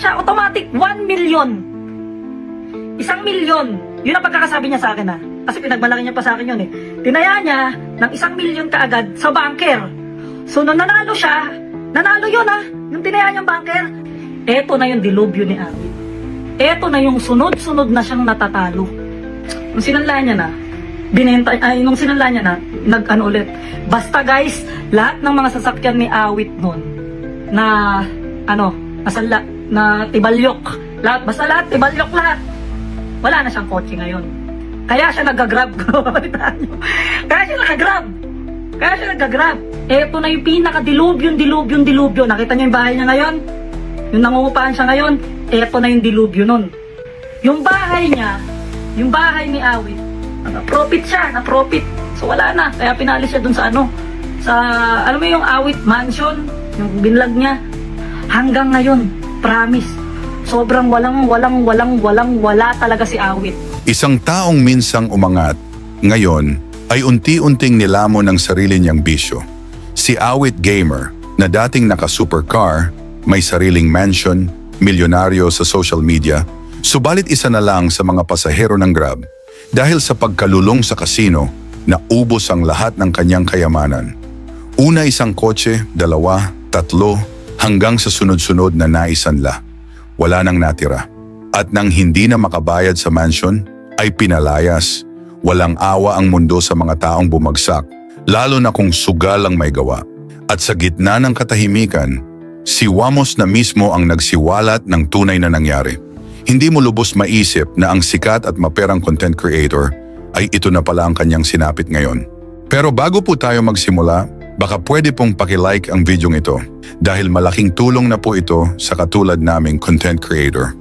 siya, automatic 1 million. Isang milyon. Yun ang pagkakasabi niya sa akin ha. Kasi pinagmalaki niya pa sa akin yun eh. Tinaya niya ng isang milyon kaagad sa banker. So nung nanalo siya, nanalo yun ha. Yung tinaya niyang banker. Eto na yung dilubyo ni Abby. Eto na yung sunod-sunod na siyang natatalo. Nung sinanla niya na, binenta, ay, nung sinanla niya na, nag-ano ulit. Basta guys, lahat ng mga sasakyan ni Awit nun, na, ano, nasala, na tibalyok. Lahat, basta lahat, tibalyok lahat. Wala na siyang kotse ngayon. Kaya siya niyo. Kaya siya nag-grab. Kaya siya nag-grab. Eto na yung pinaka-dilubyo, dilubyo, dilubyo. Nakita niyo yung bahay niya ngayon? Yung nangungupahan siya ngayon, eto na yung dilubyo nun. Yung bahay niya, yung bahay ni Awit, na-profit siya, na-profit. So wala na, kaya pinalis siya dun sa ano, sa, alam mo yung Awit Mansion, yung binlag niya. Hanggang ngayon, promise, sobrang walang, walang, walang, walang, wala talaga si Awit. Isang taong minsang umangat, ngayon ay unti-unting nilamon ng sarili niyang bisyo. Si Awit Gamer na dating naka-supercar, may sariling mansion, milyonaryo sa social media, subalit isa na lang sa mga pasahero ng Grab dahil sa pagkalulong sa kasino na ubos ang lahat ng kanyang kayamanan. Una isang kotse, dalawa, tatlo, hanggang sa sunod-sunod na naisanla. Wala nang natira. At nang hindi na makabayad sa mansion, ay pinalayas. Walang awa ang mundo sa mga taong bumagsak, lalo na kung sugal ang may gawa. At sa gitna ng katahimikan, si Wamos na mismo ang nagsiwalat ng tunay na nangyari. Hindi mo lubos maisip na ang sikat at maperang content creator ay ito na pala ang kanyang sinapit ngayon. Pero bago po tayo magsimula, baka pwede pong pakilike ang videong ito dahil malaking tulong na po ito sa katulad naming content creator.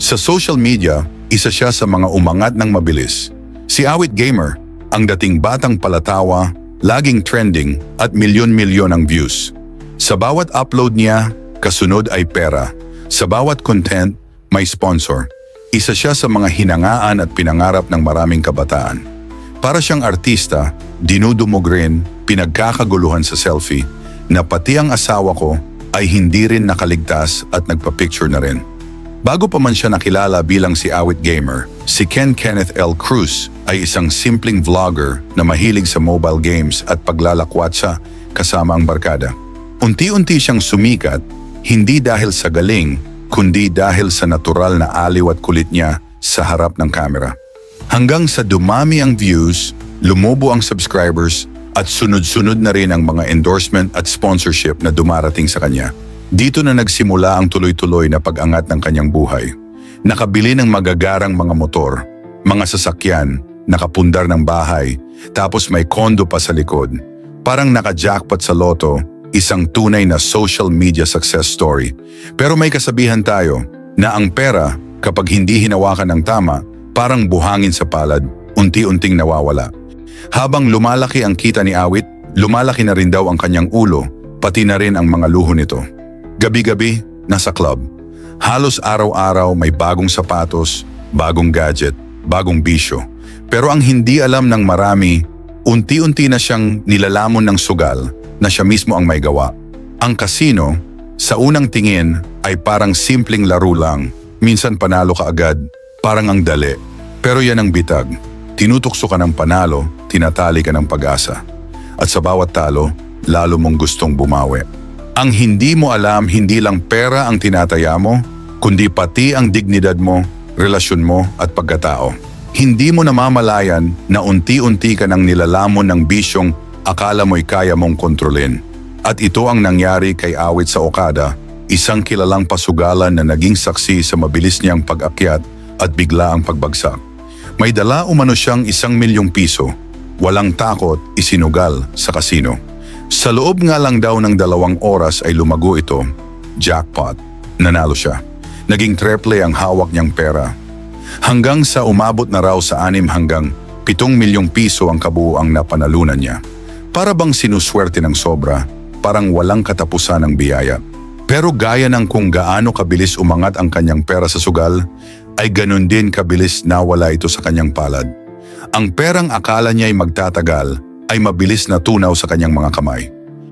Sa social media, isa siya sa mga umangat ng mabilis. Si Awit Gamer, ang dating batang palatawa, laging trending at milyon-milyon ang views. Sa bawat upload niya, kasunod ay pera. Sa bawat content, may sponsor. Isa siya sa mga hinangaan at pinangarap ng maraming kabataan. Para siyang artista, dinudumog rin, pinagkakaguluhan sa selfie, na pati ang asawa ko ay hindi rin nakaligtas at nagpa-picture na rin. Bago pa man siya nakilala bilang si Awit Gamer, si Ken Kenneth L. Cruz ay isang simpleng vlogger na mahilig sa mobile games at paglalakwatsa kasama ang barkada. Unti-unti siyang sumikat, hindi dahil sa galing, kundi dahil sa natural na aliw at kulit niya sa harap ng kamera. Hanggang sa dumami ang views, lumubo ang subscribers, at sunod-sunod na rin ang mga endorsement at sponsorship na dumarating sa kanya. Dito na nagsimula ang tuloy-tuloy na pag-angat ng kanyang buhay. Nakabili ng magagarang mga motor, mga sasakyan, nakapundar ng bahay, tapos may kondo pa sa likod. Parang naka-jackpot sa loto, isang tunay na social media success story. Pero may kasabihan tayo na ang pera, kapag hindi hinawakan ng tama, parang buhangin sa palad, unti-unting nawawala. Habang lumalaki ang kita ni Awit, lumalaki na rin daw ang kanyang ulo, pati na rin ang mga luho nito. Gabi-gabi, nasa club. Halos araw-araw may bagong sapatos, bagong gadget, bagong bisyo. Pero ang hindi alam ng marami, unti-unti na siyang nilalamon ng sugal na siya mismo ang may gawa. Ang kasino, sa unang tingin, ay parang simpleng laro lang. Minsan panalo ka agad, parang ang dali. Pero yan ang bitag. Tinutukso ka ng panalo, tinatali ka ng pag-asa. At sa bawat talo, lalo mong gustong bumawi. Ang hindi mo alam hindi lang pera ang tinataya mo, kundi pati ang dignidad mo, relasyon mo at pagkatao. Hindi mo namamalayan na unti-unti ka nang nilalamon ng bisyong akala mo'y kaya mong kontrolin. At ito ang nangyari kay Awit sa Okada, isang kilalang pasugalan na naging saksi sa mabilis niyang pag-akyat at bigla ang pagbagsak. May dala umano siyang isang milyong piso. Walang takot, isinugal sa kasino. Sa loob nga lang daw ng dalawang oras ay lumago ito. Jackpot. Nanalo siya. Naging treble ang hawak niyang pera. Hanggang sa umabot na raw sa anim hanggang pitong milyong piso ang kabuuang napanalunan niya. Para bang sinuswerte ng sobra, parang walang katapusan ng biyaya. Pero gaya ng kung gaano kabilis umangat ang kanyang pera sa sugal, ay ganun din kabilis nawala ito sa kanyang palad. Ang perang akala niya ay magtatagal ay mabilis na tunaw sa kanyang mga kamay.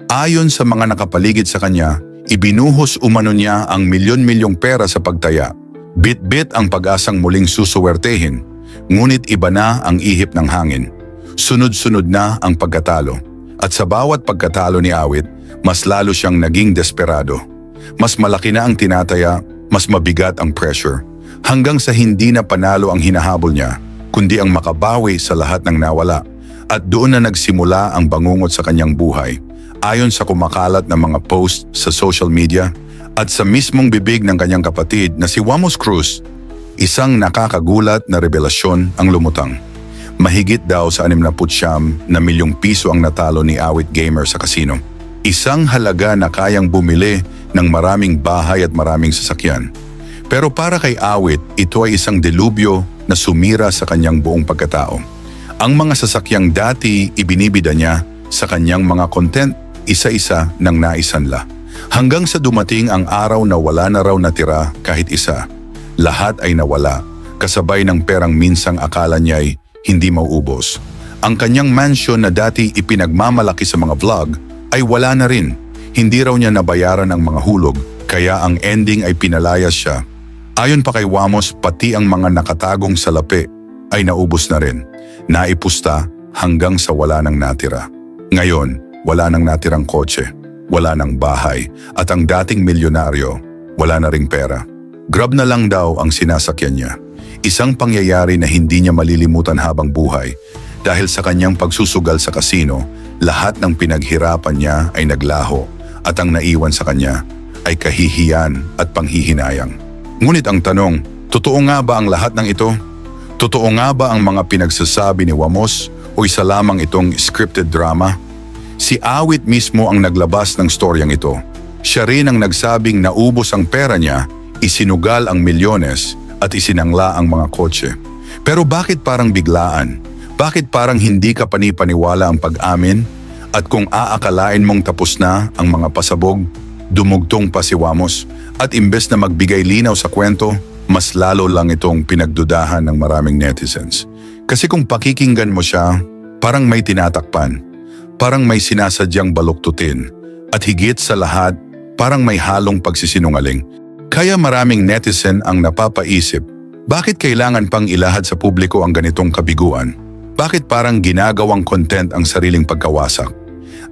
Ayon sa mga nakapaligid sa kanya, Ibinuhos umano niya ang milyon-milyong pera sa pagtaya. Bit-bit ang pag-asang muling susuwertehin, ngunit iba na ang ihip ng hangin. Sunod-sunod na ang pagkatalo. At sa bawat pagkatalo ni Awit, mas lalo siyang naging desperado. Mas malaki na ang tinataya, mas mabigat ang pressure. Hanggang sa hindi na panalo ang hinahabol niya, kundi ang makabawi sa lahat ng nawala. At doon na nagsimula ang bangungot sa kanyang buhay. Ayon sa kumakalat na mga post sa social media at sa mismong bibig ng kanyang kapatid na si Wamos Cruz, isang nakakagulat na revelasyon ang lumutang. Mahigit daw sa 69 na milyong piso ang natalo ni Awit Gamer sa kasino. Isang halaga na kayang bumili ng maraming bahay at maraming sasakyan. Pero para kay Awit, ito ay isang delubyo na sumira sa kanyang buong pagkatao. Ang mga sasakyang dati ibinibida niya sa kanyang mga content, isa-isa ng naisanla. Hanggang sa dumating ang araw na wala na raw natira kahit isa. Lahat ay nawala, kasabay ng perang minsang akala niya'y hindi mauubos. Ang kanyang mansion na dati ipinagmamalaki sa mga vlog ay wala na rin. Hindi raw niya nabayaran ang mga hulog, kaya ang ending ay pinalayas siya. Ayon pa kay Wamos, pati ang mga nakatagong salapi ay naubos na rin. Naipusta hanggang sa wala nang natira. Ngayon, wala nang natirang kotse, wala nang bahay, at ang dating milyonaryo, wala na ring pera. Grab na lang daw ang sinasakyan niya. Isang pangyayari na hindi niya malilimutan habang buhay dahil sa kanyang pagsusugal sa kasino, lahat ng pinaghirapan niya ay naglaho at ang naiwan sa kanya ay kahihiyan at panghihinayang. Ngunit ang tanong, totoo nga ba ang lahat ng ito? Totoo nga ba ang mga pinagsasabi ni Wamos o isa lamang itong scripted drama? Si Awit mismo ang naglabas ng storyang ito. Siya rin ang nagsabing naubos ang pera niya, isinugal ang milyones at isinangla ang mga kotse. Pero bakit parang biglaan? Bakit parang hindi ka panipaniwala ang pag-amin? At kung aakalain mong tapos na ang mga pasabog, dumugtong pa si Wamos. At imbes na magbigay linaw sa kwento, mas lalo lang itong pinagdudahan ng maraming netizens. Kasi kung pakikinggan mo siya, parang may tinatakpan, parang may sinasadyang baluktutin, at higit sa lahat, parang may halong pagsisinungaling. Kaya maraming netizen ang napapaisip, bakit kailangan pang ilahad sa publiko ang ganitong kabiguan? Bakit parang ginagawang content ang sariling pagkawasak?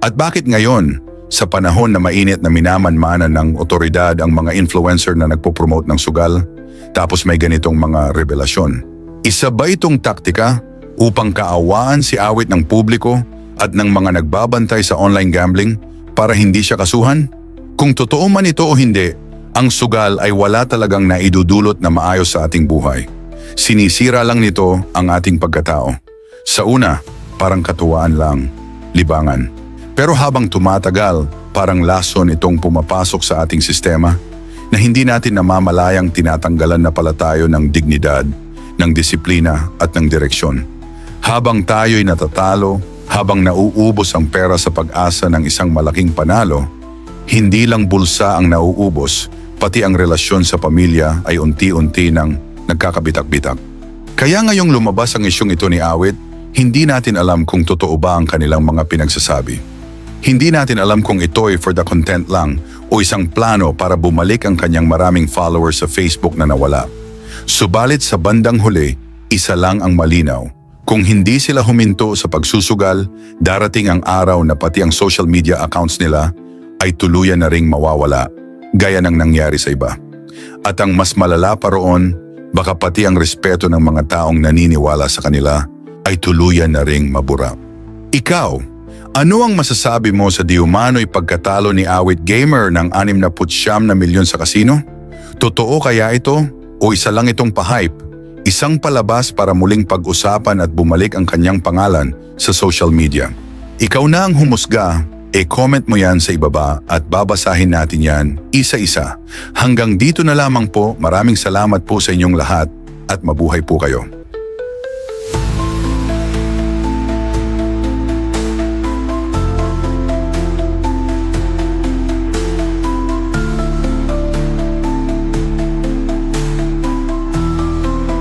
At bakit ngayon, sa panahon na mainit na minamanmanan ng otoridad ang mga influencer na nagpo-promote ng sugal, tapos may ganitong mga revelasyon. Isa ba itong taktika upang kaawaan si awit ng publiko at ng mga nagbabantay sa online gambling para hindi siya kasuhan? Kung totoo man ito o hindi, ang sugal ay wala talagang naidudulot na maayos sa ating buhay. Sinisira lang nito ang ating pagkatao. Sa una, parang katuwaan lang, libangan. Pero habang tumatagal, parang lason itong pumapasok sa ating sistema na hindi natin namamalayang tinatanggalan na pala tayo ng dignidad, ng disiplina at ng direksyon. Habang tayo'y natatalo, habang nauubos ang pera sa pag-asa ng isang malaking panalo, hindi lang bulsa ang nauubos, pati ang relasyon sa pamilya ay unti-unti nang nagkakabitak-bitak. Kaya ngayong lumabas ang isyong ito ni Awit, hindi natin alam kung totoo ba ang kanilang mga pinagsasabi. Hindi natin alam kung ito ay for the content lang o isang plano para bumalik ang kanyang maraming followers sa Facebook na nawala. Subalit sa bandang huli, isa lang ang malinaw. Kung hindi sila huminto sa pagsusugal, darating ang araw na pati ang social media accounts nila ay tuluyan na ring mawawala, gaya ng nangyari sa iba. At ang mas malala pa roon, baka pati ang respeto ng mga taong naniniwala sa kanila ay tuluyan na ring mabura. Ikaw, ano ang masasabi mo sa diumano'y pagkatalo ni Awit Gamer ng 69 na milyon sa kasino? Totoo kaya ito o isa lang itong pahype? Isang palabas para muling pag-usapan at bumalik ang kanyang pangalan sa social media. Ikaw na ang humusga, e-comment mo yan sa ibaba at babasahin natin yan isa-isa. Hanggang dito na lamang po, maraming salamat po sa inyong lahat at mabuhay po kayo.